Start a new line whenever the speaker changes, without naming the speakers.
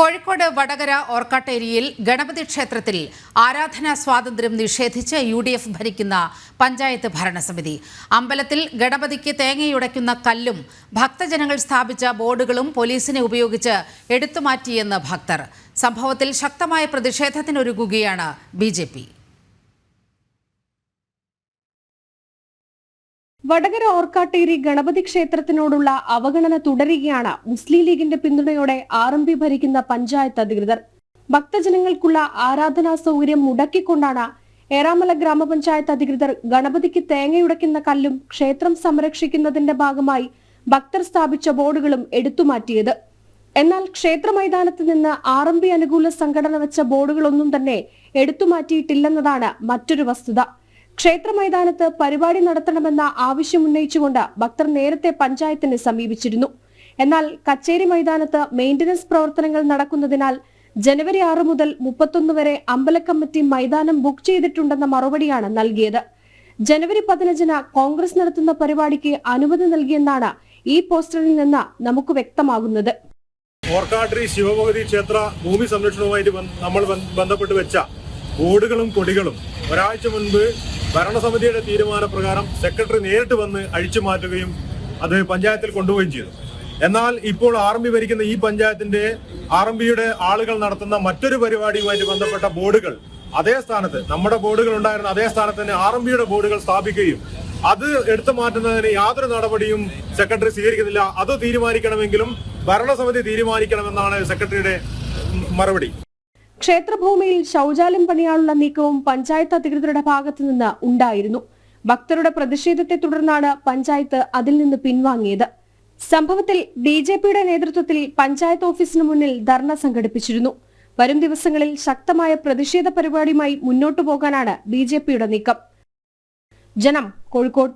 കോഴിക്കോട് വടകര ഓർക്കാട്ടേരിയിൽ ഗണപതി ക്ഷേത്രത്തിൽ ആരാധനാ സ്വാതന്ത്ര്യം നിഷേധിച്ച് യു ഡി എഫ് ഭരിക്കുന്ന പഞ്ചായത്ത് ഭരണസമിതി. അമ്പലത്തിൽ ഗണപതിക്ക് തേങ്ങയുടയ്ക്കുന്ന കല്ലും ഭക്തജനങ്ങൾ സ്ഥാപിച്ച ബോർഡുകളും പോലീസിനെ ഉപയോഗിച്ച് എടുത്തുമാറ്റിയെന്ന് ഭക്തർ. സംഭവത്തിൽ ശക്തമായ പ്രതിഷേധത്തിനൊരുങ്ങുകയാണ് ബി
വടകര ഓർക്കാട്ടേരി ഗണപതി ക്ഷേത്രത്തിനോടുള്ള അവഗണന തുടരുകയാണ് മുസ്ലിം ലീഗിന്റെ പിന്തുണയോടെ ആർ എം പി ഭരിക്കുന്ന പഞ്ചായത്ത് അധികൃതർ. ഭക്തജനങ്ങൾക്കുള്ള ആരാധനാ സൗകര്യം മുടക്കിക്കൊണ്ടാണ് ഏറാമല ഗ്രാമപഞ്ചായത്ത് അധികൃതർ ഗണപതിക്ക് തേങ്ങയുടയ്ക്കുന്ന കല്ലും ക്ഷേത്രം സംരക്ഷിക്കുന്നതിന്റെ ഭാഗമായി ഭക്തർ സ്ഥാപിച്ച ബോർഡുകളും എടുത്തുമാറ്റിയത് എന്നാൽ ക്ഷേത്ര മൈതാനത്ത് നിന്ന് ആർ എം പി അനുകൂല സംഘടന വെച്ച ബോർഡുകളൊന്നും തന്നെ എടുത്തുമാറ്റിയിട്ടില്ലെന്നതാണ് മറ്റൊരു വസ്തുത. ക്ഷേത്ര മൈതാനത്ത് പരിപാടി നടത്തണമെന്ന ആവശ്യമുന്നയിച്ചുകൊണ്ട് ഭക്തർ നേരത്തെ പഞ്ചായത്തിനെ സമീപിച്ചിരുന്നു. എന്നാൽ കച്ചേരി മൈതാനത്ത് മെയിന്റനൻസ് പ്രവർത്തനങ്ങൾ നടക്കുന്നതിനാൽ ജനുവരി ആറ് മുതൽ മുപ്പത്തൊന്ന് വരെ അമ്പല കമ്മിറ്റി മൈതാനം ബുക്ക് ചെയ്തിട്ടുണ്ടെന്ന മറുപടിയാണ് നൽകിയത്. ജനുവരി പതിനഞ്ചിന് കോൺഗ്രസ് നടത്തുന്ന പരിപാടിക്ക് അനുമതി നൽകിയെന്നാണ് ഈ പോസ്റ്ററിൽ നിന്ന് നമുക്ക് വ്യക്തമാകുന്നത്.
ഓർക്കാട്രി ശിവഭഗവതി ക്ഷേത്ര ഭൂമി സംരക്ഷണവുമായിട്ട് നമ്മൾ ബന്ധപ്പെട്ട് വെച്ച ബോർഡുകളും കൊടികളും ഒരാഴ്ച മുൻപ് ഭരണസമിതിയുടെ തീരുമാനപ്രകാരം സെക്രട്ടറി നേരിട്ട് വന്ന് അഴിച്ചു മാറ്റുകയും അത് പഞ്ചായത്തിൽ കൊണ്ടുപോവുകയും ചെയ്തു. എന്നാൽ ഇപ്പോൾ ആർ എം ബി ഭരിക്കുന്ന ഈ പഞ്ചായത്തിന്റെ ആർ എം ബിയുടെ ആളുകൾ നടത്തുന്ന മറ്റൊരു പരിപാടിയുമായിട്ട് ബന്ധപ്പെട്ട ബോർഡുകൾ അതേ സ്ഥാനത്ത് നമ്മുടെ ബോർഡുകൾ ഉണ്ടായിരുന്ന അതേ സ്ഥാനത്ത് തന്നെ ആർ എം ബിയുടെ ബോർഡുകൾ സ്ഥാപിക്കുകയും അത് എടുത്തു മാറ്റുന്നതിന് യാതൊരു നടപടിയും സെക്രട്ടറി സ്വീകരിക്കുന്നില്ല. അത് തീരുമാനിക്കണമെങ്കിലും ഭരണസമിതി തീരുമാനിക്കണമെന്നാണ് സെക്രട്ടറിയുടെ മറുപടി.
ക്ഷേത്രഭൂമിയിൽ ശൗചാലയം പണിയാനുള്ള നീക്കവും പഞ്ചായത്ത് അധികൃതരുടെ ഭാഗത്തു നിന്ന് ഉണ്ടായിരുന്നു. ഭക്തരുടെ പ്രതിഷേധത്തെ തുടർന്നാണ് പഞ്ചായത്ത് അതിൽ നിന്ന് പിൻവാങ്ങിയത്. സംഭവത്തിൽ ബി ജെ പിയുടെ നേതൃത്വത്തിൽ പഞ്ചായത്ത് ഓഫീസിന് മുന്നിൽ ധർണ സംഘടിപ്പിച്ചിരുന്നു. വരും ദിവസങ്ങളിൽ ശക്തമായ പ്രതിഷേധ പരിപാടിയുമായി മുന്നോട്ടു പോകാനാണ് ബി നീക്കം. ജനം കോഴിക്കോട്